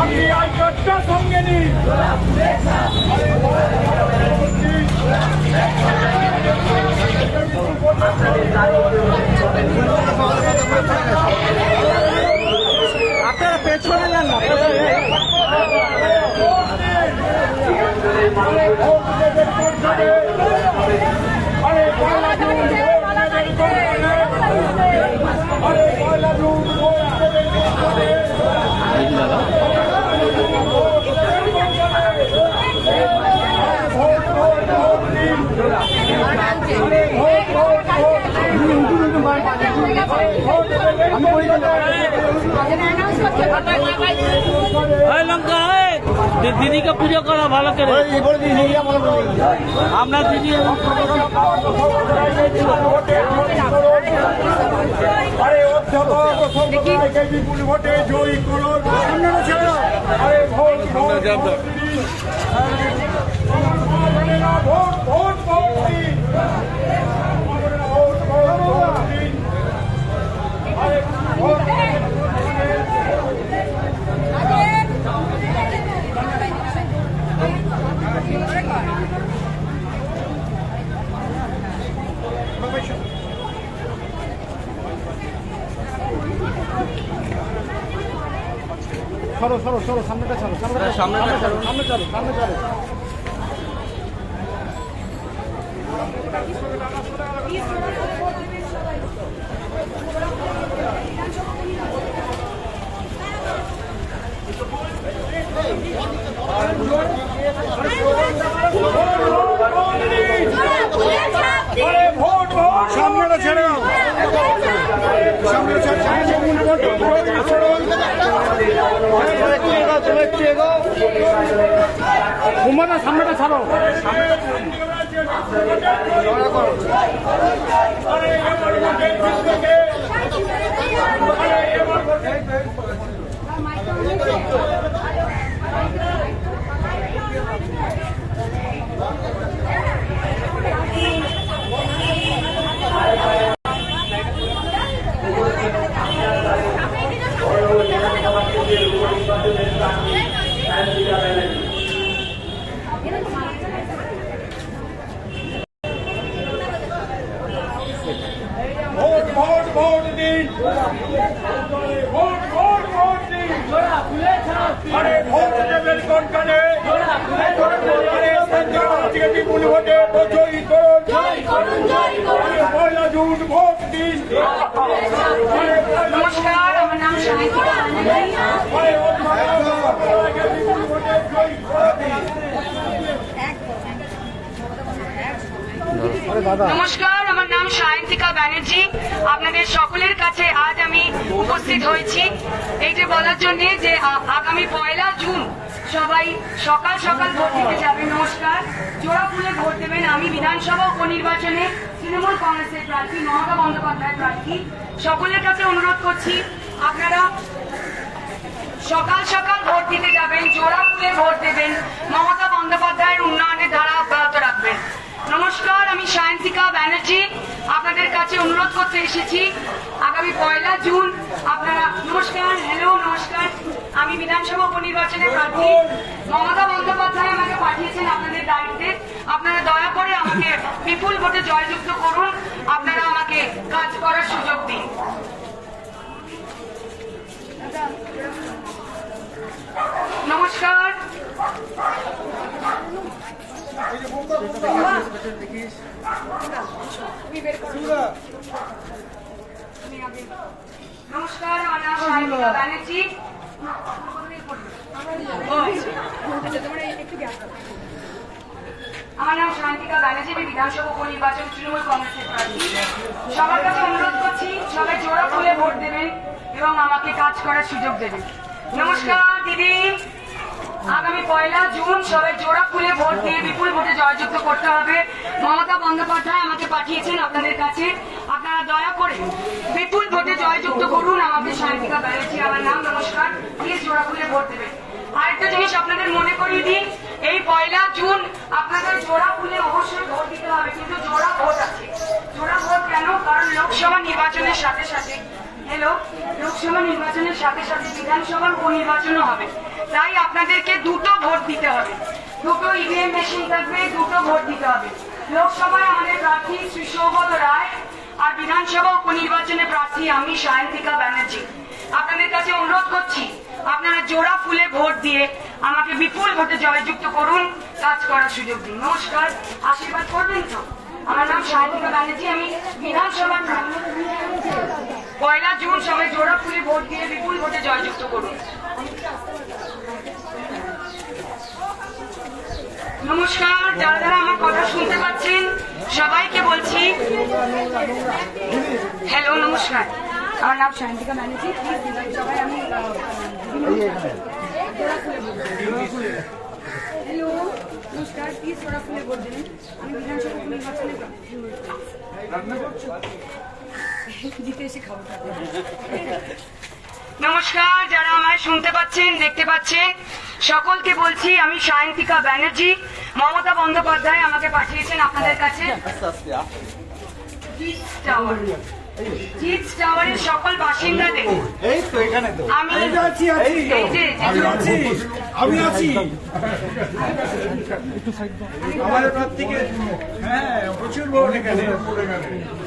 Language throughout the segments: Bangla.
আপনি আই কার্ডটা সঙ্গে নিন আপনারা পেছনে না পয়লা জুন ভোট দেবেন কোনখানে? আরে পয়লা জুন ভোট দেবেন কোনখানে? ভোট, ভোট, ভোট দিন। ভোট, ভোট, ভোট ভোট দেবেন এই লঙ্কা দিদিকে পুজো করা ভালো করে। আমরা দিদি ভোট ভোট দিন। ভোট ভোট ভোট দিন। ভোট ভোট ভোট দিন। আরে ভোট সরো সরো সরো সামনেটা ছাড়ো সামনেটা সামনে ছাড়ো সামনে ছাড়ো সামনে ছাড়ো আরে ভোট ভোট সামনেটা ছেড়ে দাও। সামনে সামনে এগো ঘুমানো সামনেটা ছাড়ো আরে এবার ভোটের দিকে আরে এবার ভোটের ভোট ভোট ভোট দিন ভোট ভোট ভোট দিন আরে ভোট দেবেন কোনখানে আরে সঞ্জয় আজকে বিপুল ভোটে জয়ী করুন আরে পয়লা জুন ভোট দিন আরে পয়লা জুন নমস্কার, আমার নাম নমস্কার, আমার নাম সায়ন্তিকা ব্যানার্জি। আপনাদের সকলের কাছে আজ আমি উপস্থিত হয়েছি। এই যে বলার জন্য যে আগামী পয়লা জুন সবাই সকাল সকাল ভোট দিতে যাবেন। নমস্কার। জোড়া ফুলে ভোট দেবেন। আমি বিধানসভা উপনির্বাচনে তৃণমূল কংগ্রেসের প্রার্থী, মমতা বন্দ্যোপাধ্যায়ের প্রার্থী। সকলের কাছে অনুরোধ করছি, আপনারা সকাল সকাল ভোট দিতে যাবেন জোড়া ফুলে ভোট দেবেন, মমতা বন্দ্যোপাধ্যায়ের উন্নয়নের ধারা অব্যাহত রাখবেন। নমস্কার, আমি সায়ন্তিকা ব্যানার্জি। আপনাদের কাছে অনুরোধ করতে এসেছি, আগামী পয়লা জুন আপনারা নমস্কার হ্যালো নমস্কার। আমি বিধানসভা উপনির্বাচনের প্রার্থী। মমতা বন্দ্যোপাধ্যায় আমাকে পাঠিয়েছেন আপনাদের দায়িত্বে। আপনারা দয়া করে আমাকে বিপুল ভোটে জয়যুক্ত করুন। আপনারা আমাকে কাজ করার সুযোগ দিন। নমস্কার। নমস্কার, আমার আমার নাম শান্তিকা ব্যানার্জি বিধানসভা উপনির্বাচন তৃণমূল কংগ্রেসের প্রার্থী। সবার কাছে অনুরোধ করছি, সবাই জোড়া ফুলে ভোট দেবেন এবং আমাকে কাজ করার সুযোগ দেবেন। নমস্কার, দিদি। আগামী পয়লা জুন সবাই জোড়া ফুলে ভোট দিয়ে বিপুল ভোটে জয়যুক্ত করতে হবে। মমতা বন্দ্যোপাধ্যায় আমাকে পাঠিয়েছেন আপনাদের কাছে। আপনারা দয়া করে বিপুল ভোটে জয়যুক্ত করুন আমাকে শান্তিকা ব্যানার্জি। আমার নাম নমস্কার। প্লিজ জোড়া ফুলে ভোট দেবেন। আরেকটা জিনিস আপনাদের মনে করিয়ে দিই এই পয়লা জুন আপনাদের জোড়া ফুলে অবশ্যই ভোট দিতে হবে, কিন্তু জোড়া ভোট আছে। জোড়া ভোট কেন? কারণ লোকসভা নির্বাচনের সাথে সাথে হ্যালো লোকসভা নির্বাচনের সাথে সাথে বিধানসভার উপনির্বাচনও হবে। তাই আপনাদেরকে দুটো ভোট দিতে হবে। দুটো ইভিএম মেশিন থাকবে, দুটো ভোট দিতে হবে। লোকসভায় আমাদের প্রার্থী শ্রী সৌগত রায় আর বিধানসভা উপনির্বাচনে প্রার্থী আমি সায়ন্তিকা ব্যানার্জি। আপনাদের কাছে অনুরোধ করছি, আপনারা জোড়া ফুলে ভোট দিয়ে আমাকে বিপুল ভোটে জয়যুক্ত করুন, কাজ করার সুযোগ দিন। নমস্কার, আশীর্বাদ করবেন তো? আমার নাম সায়ন্তিকা ব্যানার্জি, আমি বিধানসভার পয়লা জুন সবাই জোড়া ফুলে ভোট দিয়ে বিপুল ভোটে জয়যুক্ত করুন। নমস্কার, যারা যারা আমার কথা শুনতে পাচ্ছেন, সবাইকে বলছি, হ্যালো, নমস্কার। আমার নাম সায়ন্তিকা ব্যানার্জি বিধানসভায় আমি হ্যালো নমস্কার প্লিজ আমি বিধানসভা নির্বাচনে জিতে এসে খাব নমস্কার যারা আমায় শুনতে পাচ্ছেন দেখতে পাচ্ছেন সকলকে বলছি আমি সায়ন্তিকা ব্যানার্জি। মমতা বন্দ্যোপাধ্যায় আমাকে পাঠিয়েছেন আপনাদের কাছে। জিৎ টাওয়ারের সকল বাসিন্দাদের এই তো এখানে তো। আমি আছি, আছি। এই যে যে- আছি আমি আছি। আমার প্রার্থীকে হ্যাঁ প্রচুর ভোট এখানে।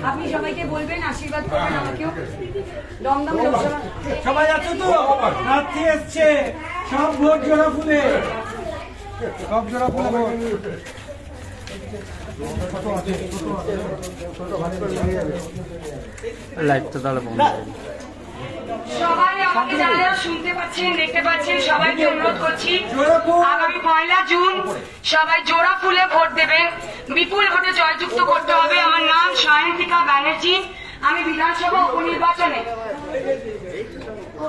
আপনি সবাইকে বলবেন আশীর্বাদ করবেন আমাকেও। দমদম লোকসভা। সবাই আছো তো? প্রার্থী এসছে। সব ভোট জোড়া ফুলে। সব জোড়া ফুলে তাহলে বন্ধ সবাই আমাকে যারা যারা শুনতে পাচ্ছেন দেখতে পাচ্ছেন সবাইকে অনুরোধ করছি। আগামী পয়লা জুন সবাই জোড়া ফুলে ভোট দেবেন। বিপুল ভোটে জয়যুক্ত করতে হবে। আমার নাম সায়ন্তিকা ব্যানার্জি। আমি বিধানসভা উপনির্বাচনে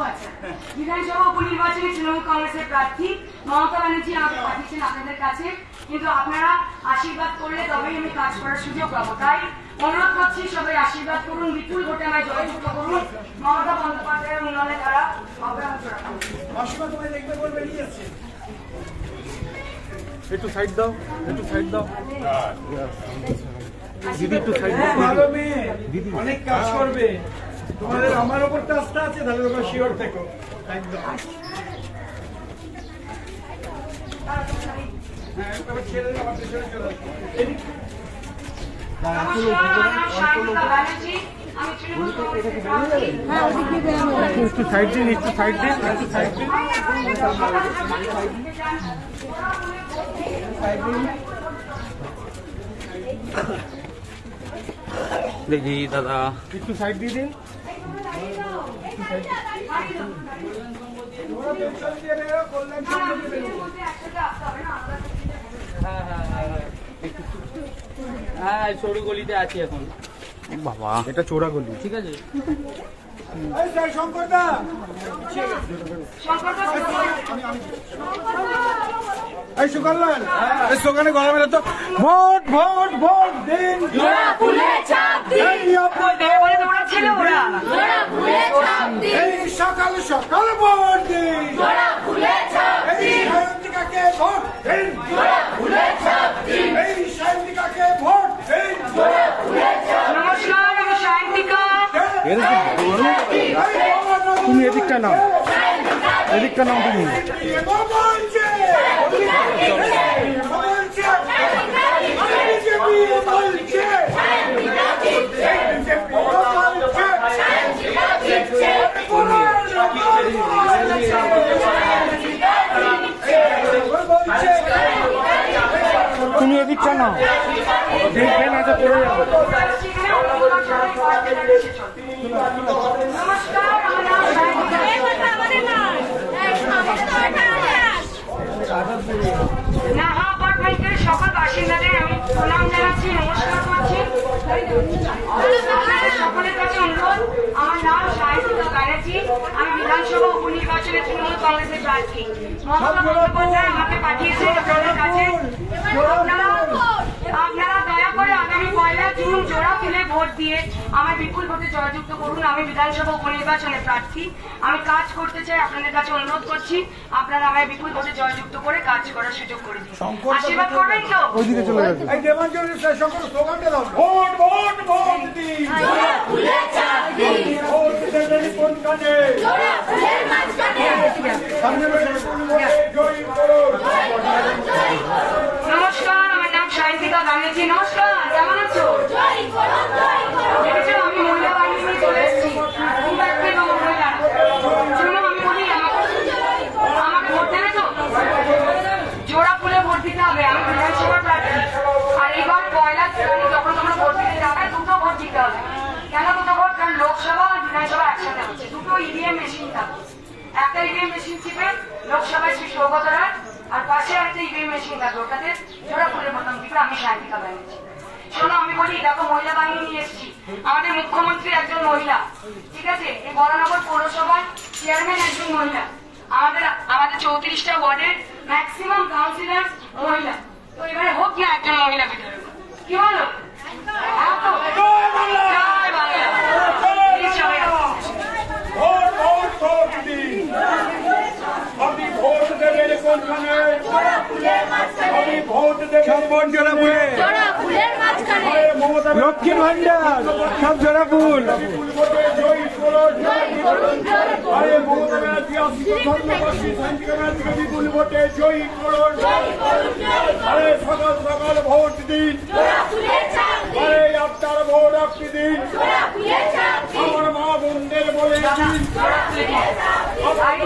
আচ্ছা। বিধানসভা উপনির্বাচনে তৃণমূল কংগ্রেসের প্রার্থী মমতা ব্যানার্জি আমাকে পাঠিয়েছেন আপনাদের কাছে। কিন্তু আপনারা আশীর্বাদ করলে তবেই আমি কাজ করার সুযোগ পাবো তাই অনুরোধ করছি সবাই আশীর্বাদ করুন বিপুল ভোটে আমায় জয়যুক্ত করুন। মমতা বন্দ্যোপাধ্যায়ের উন্নয়নে তারা অব্যাহত রাখুন। মাসিমা তোমায় দেখবে বল বেরিয়ে যাচ্ছে একটু সাইড দাও একটু সাইড দাও। দিদি একটু সাইড দাও। ভালো মেয়ে। অনেক কাজ করবে। তোমাদের আমার উপর তো আস্থা আছে তাহলে ওপর শিওর থেকো। একদম হ্যাঁ এবার ছেড়ে দিও, আমার পেছনে চলে আসো। এদিক- নমস্কার আমার নাম সায়ন্তিকা ব্যানার্জি আমি তৃণমূল কংগ্রেসের প্রার্থী একটু সাইড দিন একটু সাইড দিন একটু সাইড দিন দেখি দাদা একটু সাইড দিয়ে দিন হ্যাঁ সরু গলিতে আছি এখন। বাবা। এটা চোরা গলি। ঠিক আছে? এই সুকাল্লাল এই এলো তো ভোট ভোট ভোট দিন। এই সকাল সকাল ভোট দিন। সায়ন্তিকাকে ভোট দিন এই সায়ন্তিকাকে ভোট দিন নমস্কার আমি সায়ন্তিকা তুমি এদিকটা নাও। এদিকটা নাও তুমি বলছে বলছে বলছে তুমি এদিকটা নাও দেখবে না তো পড়ে যাবে নমস্কার আমার নাম সায়ন্তিকা নাহা অ্যাপার্টমেন্টের সকল বাসিন্দাদের আমি প্রণাম জানাচ্ছি নমস্কার করছি সকলের কাছে আমার নাম সায়ন্তিকা ব্যানার্জি আমি বিধানসভা উপনির্বাচনে তৃণমূল কংগ্রেসের প্রার্থী মমতা আমাকে পাঠিয়েছেন আপনাদের কাছে আপনারা জোড়া ফুলে ভোট দিয়ে আমায় বিপুল ভোটে জয়যুক্ত করুন। আমি বিধানসভা উপনির্বাচনে প্রার্থী। আমি কাজ করতে চাই আপনাদের কাছে অনুরোধ করছি আপনারা আমায় বিপুল ভোটে জয়যুক্ত করে কাজ করার সুযোগ করে দিন। আশীর্বাদ করবেন তো? ওইদিকে চলে গেছে এই দেবাঞ্জন শঙ্কর স্লোগানটা দাও। ভোট ভোট ভোট দিন। ভোট দেবেন কোনখানে সামনে বেরো। ভোটে করুন নমস্কার। নাম নমস্কার, কেমন আছো? দেখেছ, আমি মহিলা বাহিনী নিয়ে চলে এসেছি। ভোট দিতে হবে। যখন তোমরা দিতে দুটো ভোট দিতে হবে। কেন কারণ লোকসভা একসাথে হচ্ছে। দুটো ইভিএম মেশিন থাকবে একটা ইভিএম মেশিন চিপে লোকসভায় শ্রী সৌগত রায় একটা ইভিএম মেশিন থাকবে ওটাতে জোড়া ফুলের মতন দিবে আমি সাহিত্যিকা বানিয়েছি শোনো, আমি বলি, দেখো, মহিলা বাহিনী নিয়ে এসেছি। আমাদের মুখ্যমন্ত্রী একজন মহিলা, ঠিক আছে? এই বরানগর পৌরসভার চেয়ারম্যান একজন মহিলা। আমাদের আমাদের চৌত্রিশটা ওয়ার্ডের ম্যাক্সিমাম কাউন্সিলর মহিলা তো এবারে হোক না একজন মহিলা বিধায়ক কি বলো হ্যাঁ তো? জয় বাংলা! জয় বাংলা। Please সবাই আসুন। ভোট ভোট ভোট দিন আপনি ভোট দেবেন কোনখানে আপনি ভোট দেবেন সব ভোট জোড়া ফুলে আরে মমতা লক্ষ্মী ভান্ডার সব জোড়া ফুল বিপুল ভোটে জয়ী করুন আরে মমতা ব্যানার্জি আসিত ধর্মবাসী সাহিত্যিক ব্যানার্জিকে বিপুল ভোটে জয়ী করুন আরে সকাল সকাল ভোট দিন আরে আপনার ভোট আপনি দিন আমার মা বোনদের বলে দিন আরে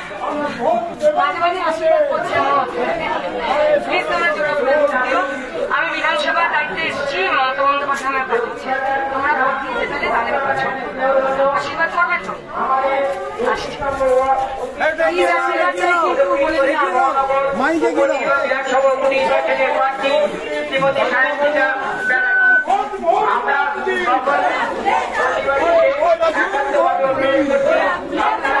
মাঝে মাঝে আশীর্বাদ করছে প্লিজ তোমরা জোড়া ফুলে ভোট আমি বিধানসভার দায়িত্বে এসেছি মমতা বন্দ্যোপাধ্যায় পাঠিয়েছে তোমরা ভোট দিয়ে যেতে তাহলে আমি আশীর্বাদ করবে তো? বিধানসভা প্রার্থী শ্রীমতী সায়ন্তিকা আমরা সকল একান্তভাবে অনুরোধ করছি আপনারা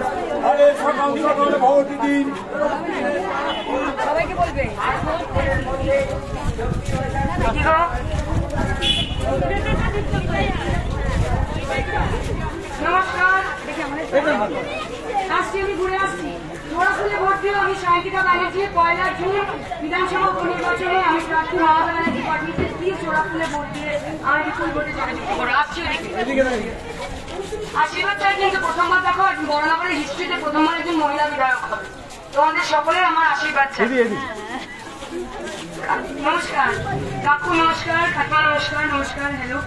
সকাল ভোট দিন? নমস্কার। আসছি আমি ঘুরে আসছি। জোড়া ফুলে ভোট আমি সাহিত্যিকা ব্যানার্জি পয়লা জুন বিধানসভা উপনির্বাচনে আমি প্রার্থী মমতা ব্যানার্জি পাঠিয়েছি। প্লিজ জোড়া ফুলে ভোট দিয়ে আমি বিপুল ভোটে জয়যুক্ত করো আসছি আশীর্বাদ চাই কিন্তু প্রথমবার দেখো বড়নগরের হিস্ট্রিতে প্রথমবার একজন মহিলা বিধায়ক হবে। তোমাদের সকলের আমার আশীর্বাদ চাই। নমস্কার। কাকু নমস্কার। কাকিমা নমস্কার। নমস্কার হ্যালো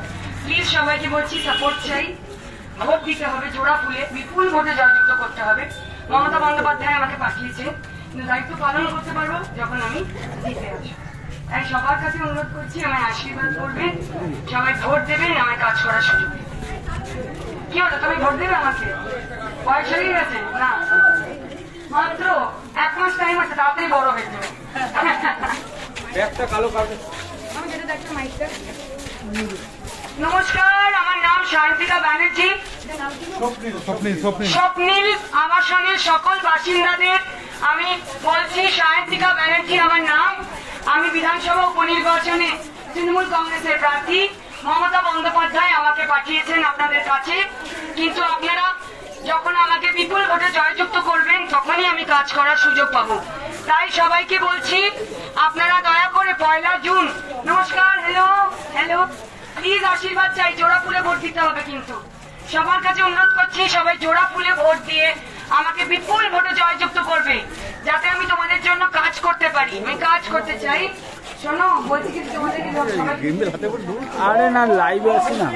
প্লিজ সবাইকে বলছি সাপোর্ট চাই। ভোট দিতে হবে জোড়া ফুলে। বিপুল ভোটে জয়যুক্ত করতে হবে। মমতা বন্দ্যোপাধ্যায় আমাকে পাঠিয়েছে কিন্তু দায়িত্ব পালন করতে পারব যখন আমি জিতে আসব। তাই সবার কাছে অনুরোধ করছি আমায় আশীর্বাদ করবেন। সবাই ভোট দেবেন আমায় কাজ করার সুযোগ কি হলো তুমি ভোট দেবে আমাকে। বয়স হয়ে গেছে? না। মাত্র এক মাস টাইম আছে তাড়াতাড়ি বড় হয়ে যাবে নমস্কার আমার নাম সায়ন্তিকা ব্যানার্জি। স্বপ্নিল আবাসনের সকল বাসিন্দাদের। আমি বলছি সায়ন্তিকা ব্যানার্জি আমার নাম। আমি বিধানসভা উপনির্বাচনে তৃণমূল কংগ্রেসের প্রার্থী। মমতা বন্দ্যোপাধ্যায় আমাকে পাঠিয়েছেন আপনাদের কাছে। কিন্তু আপনারা যখন আমাকে বিপুল ভোটে জয়যুক্ত করবেন, তখনই আমি কাজ করার সুযোগ পাবো। তাই সবাইকে বলছি, আপনারা দয়া করে পয়লা জুন, নমস্কার হ্যালো হ্যালো প্লিজ আশীর্বাদ চাই, জোড়া ফুলে ভোট দিতে হবে কিন্তু। সবার কাছে অনুরোধ করছি, সবাই জোড়া ফুলে ভোট দিয়ে আমাকে বিপুল ভোটে জয়যুক্ত করবে, যাতে আমি তোমাদের জন্য কাজ করতে পারি। আমি কাজ করতে চাই। আরে না লাইভে আছি না।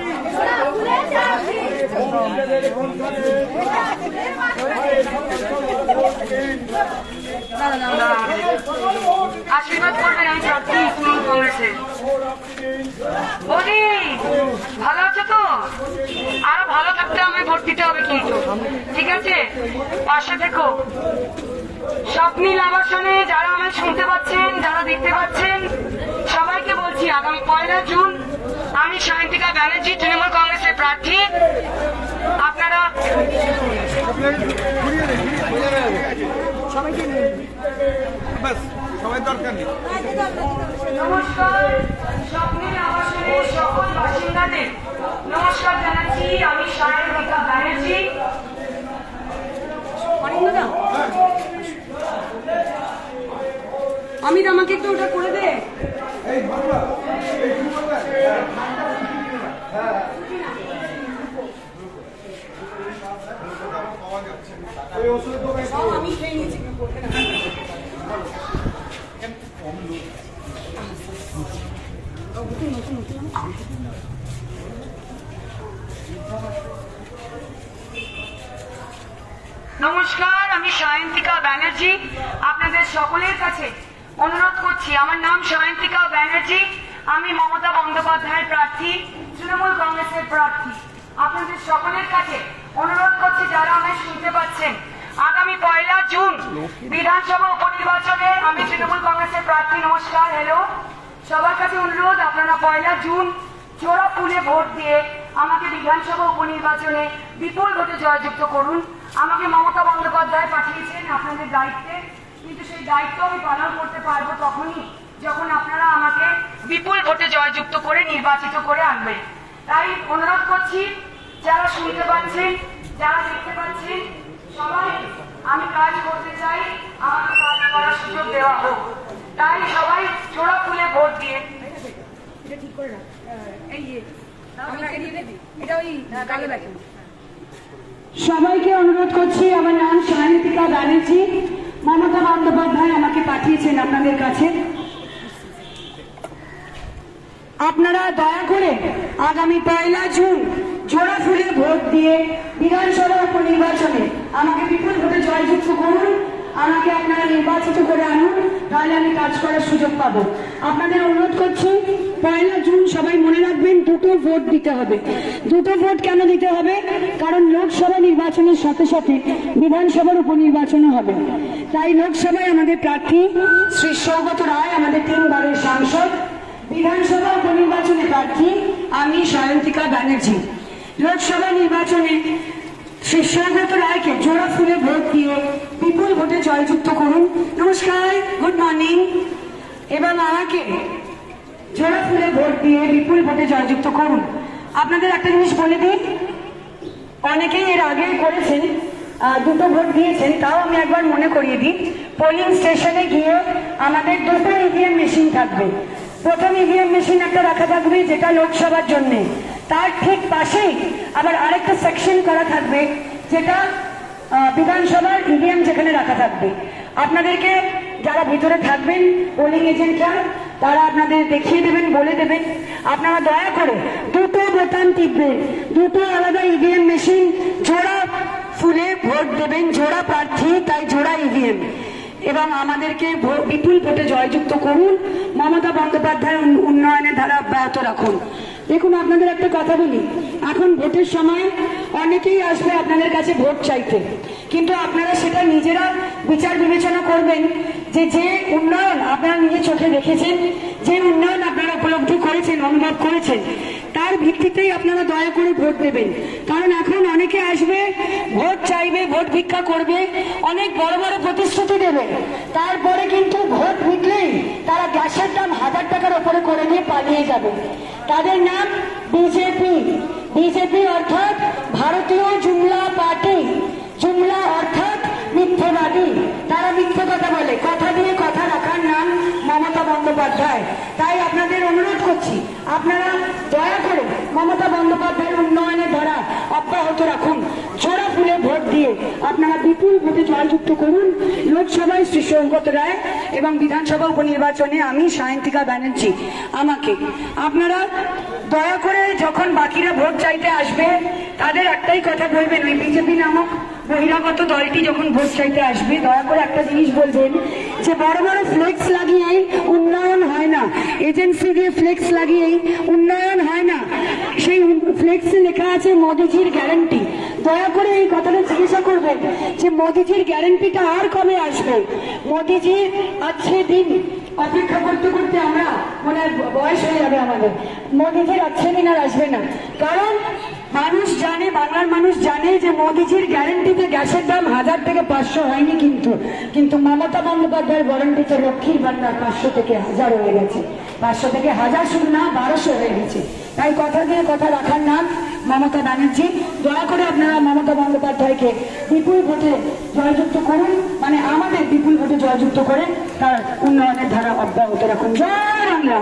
আশীর্বাদ করবেন আমি তৃণমূল ভালো আছো তো? আরও ভালো থাকতে আমায় ভোট দিতে হবে কিন্তু। ঠিক আছে? পাশে থেকো। স্বপ্নীল আবাসনে যারা আমায় শুনতে পাচ্ছেন যারা দেখতে পাচ্ছেন সবাইকে বলছি আগামী পয়লা জুন আমি সায়ন্তিকা ব্যানার্জি তৃণমূল কংগ্রেসের প্রার্থী। আপনারা সবাই দরকার নেই। নমস্কার স্বপ্নের আবাসনের সকল বাসিন্দাদের নমস্কার জানাচ্ছি। আমি সায়ন্তিকা ব্যানার্জি। অমিত আমাকে একটু ওটা করে দে। আমি খেয়ে নিয়েছি নমস্কার আমি সায়ন্তিকা ব্যানার্জি আপনাদের সকলের কাছে অনুরোধ করছি, আমার নাম সায়ন্তিকা ব্যানার্জি, আমি মমতা বন্দ্যোপাধ্যায়ের প্রার্থী, তৃণমূল কংগ্রেসের প্রার্থী। আপনাদের সকলের কাছে অনুরোধ করছি যারা আমায় শুনতে পাচ্ছেন, আগামী পয়লা জুন বিধানসভা উপনির্বাচনে আমি তৃণমূল কংগ্রেসের প্রার্থী, নমস্কার হ্যালো সবার কাছে অনুরোধ, আপনারা পয়লা জুন চোরা ফুলে ভোট দিয়ে আমাকে বিধানসভা উপনির্বাচনে বিপুল ভোটে জয়যুক্ত করুন। আমাকে মমতা বন্দ্যোপাধ্যায় পাঠিয়েছেন আপনাদের দায়িত্বে। কিন্তু সেই দায়িত্ব আমি পালন করতে পারব তখনই যখন আপনারা আমাকে বিপুল ভোটে জয়যুক্ত করে নির্বাচিত করে আনবেন। তাই অনুরোধ করছি যারা শুনতে পাচ্ছেন যারা দেখতে পাচ্ছেন সবাই আমি কাজ করতে চাই আমাকে কাজ করার সুযোগ দেওয়া হোক। তাই সবাই চোরা ফুলে ভোট দিয়ে। সবাইকে অনুরোধ করছি আমার নাম সায়ন্তিকা ব্যানার্জি। মমতা বন্দ্যোপাধ্যায় আমাকে পাঠিয়েছেন আপনাদের কাছে। আপনারা দয়া করে আগামী পয়লা জুন জোড়া ফুলে ভোট দিয়ে বিধানসভা উপনির্বাচনে আমাকে বিপুল ভোটে জয়যুক্ত করুন। আমাকে আপনারা নির্বাচিত করে আনুন, তাহলে আমি কাজ করার সুযোগ পাবো। আপনাদের অনুরোধ করছি, পয়লা জুন সবাই মনে রাখবেন, দুটো ভোট দিতে হবে। দুটো ভোট কেন দিতে হবে? কারণ লোকসভা নির্বাচনের সাথে সাথে বিধানসভার উপনির্বাচনও হবে। তাই লোকসভায় আমাদের প্রার্থী শ্রী সৌগত রায়, আমাদের তিনবারের সাংসদ, বিধানসভা উপনির্বাচনে প্রার্থী আমি সায়ন্তিকা ব্যানার্জি। লোকসভা নির্বাচনে শ্রী সৌগত রায়কে জোড়া ফুলে ভোট দিয়ে বিপুল ভোটে জয়যুক্ত করুন। নমস্কার গুড মর্নিং এবং আমাকে জোড়া ফুলে ভোট দিয়ে বিপুল ভোটে জয়যুক্ত করুন। আপনাদের একটা জিনিস বলে দিই, অনেকেই এর আগে করেছেন দুটো ভোট দিয়েছেন, তাও আমি একবার মনে করিয়ে দিই। পোলিং স্টেশনে গিয়ে আমাদের দুটো ইভিএম মেশিন থাকবে। প্রথম ইভিএম মেশিন একটা রাখা থাকবে, যেটা লোকসভার জন্যে। তার ঠিক পাশেই আবার আরেকটা সেকশন করা থাকবে, যেটা বিধানসভার ইভিএম যেখানে রাখা থাকবে। আপনাদেরকে যারা ভিতরে থাকবেন পোলিং এজেন্টরা তারা আপনাদের দেখিয়ে দেবেন, বলে দেবেন। আপনারা দয়া করে দুটো বোতাম টিপবেন, দুটো আলাদা ইভিএম মেশিন, জোড়া ফুলে ভোট দেবেন, জোড়া প্রার্থী, তাই জোড়া ইভিএম। এবং আমাদেরকে বিপুল ভোটে জয়যুক্ত করুন। মমতা বন্দ্যোপাধ্যায় উন্নয়নের ধারা অব্যাহত রাখুন। দেখুন, আপনাদের একটা কথা বলি। এখন ভোটের সময় অনেকেই আসবে আপনাদের কাছে ভোট চাইতে। কিন্তু আপনারা সেটা নিজেরা বিচার বিবেচনা করবেন যে যে উন্নয়ন আপনারা নিজের চোখে দেখেছেন, যে উন্নয়ন আপনারা উপলব্ধি করেছেন, অনুভব করেছেন, তার ভিত্তিতেই আপনারা দয়া করে ভোট দেবেন। কারণ এখন অনেকে আসবে, ভোট চাইবে, ভোট ভিক্ষা করবে, অনেক বড় বড় প্রতিশ্রুতি দেবে। তারপরে কিন্তু ভোট জিতলেই তারা গ্যাসের দাম হাজার টাকার উপরে করে নিয়ে পালিয়ে যাবে। তাদের নাম বিজেপি। বিজেপি অর্থাৎ ভারতীয় জুমলা পার্টি। জুমলা অর্থাৎ মিথ্যেবাদী। তারা মিথ্যে কথা বলে। কথা দিয়ে কথা রাখার নাম মমতা বন্দ্যোপাধ্যায়। তাই আপনাদের অনুরোধ করছি, আপনারা দয়া করে মমতা বন্দ্যোপাধ্যায়ের উন্নয়নের ধারা অব্যাহত রাখুন জোড়া ফুলে ভোট দিয়ে আমাকে আপনারা বিপুল ভোটে জয়যুক্ত করুন। লোকসভায় শ্রী সৌগত রায় এবং বিধানসভা উপনির্বাচনে আমি সায়ন্তিকা ব্যানার্জি। আমাকে আপনারা দয়া করে যখন বাকিরা ভোট চাইতে আসবে, তাদের একটাই কথা বলবেন, ওই বিজেপি নামক বহিরাগত দলটি যখন ভোট চাইতে আসবে, দয়া করে একটা জিনিস বলবেন, যে বড় বড় ফ্লেক্স লাগিয়েই উন্নয়ন হয় না। এজেন্সি দিয়ে ফ্লেক্স লাগিয়েই উন্নয়ন হয় না। সেই ফ্লেক্সে লেখা আছে, মোদিজির গ্যারান্টি। দয়া করে এই কথাটা জিজ্ঞাসা করবেন যে মোদিজির গ্যারেন্টিটা আর কবে আসবে? মোদিজির আছে দিন অপেক্ষা করতে করতে আমরা মনে হয় বয়স হয়ে যাবে আমাদের। মোদিজির আছে দিন আর আসবে না। কারণ মানুষ জানে, বাংলার মানুষ জানে যে মোদিজির গ্যারেন্টিতে গ্যাসের দাম হাজার থেকে পাঁচশো হয়নি কিন্তু। কিন্তু মমতা বন্দ্যোপাধ্যায়ের গ্যারেন্টিতে লক্ষ্মীর ভান্ডার পাঁচশো থেকে হাজার হয়ে গেছে। পাঁচশো থেকে হাজার শুধু না, বারোশো হয়ে গেছে। তাই কথা দিয়ে কথা রাখার নাম মমতা ব্যানার্জি, দয়া করে আপনারা মমতা বন্দ্যোপাধ্যায়কে বিপুল ভোটে জয়যুক্ত করুন। মানে আমাদের বিপুল ভোটে জয়যুক্ত করে তার উন্নয়নের ধারা অব্যাহত রাখুন। জয় বাংলা।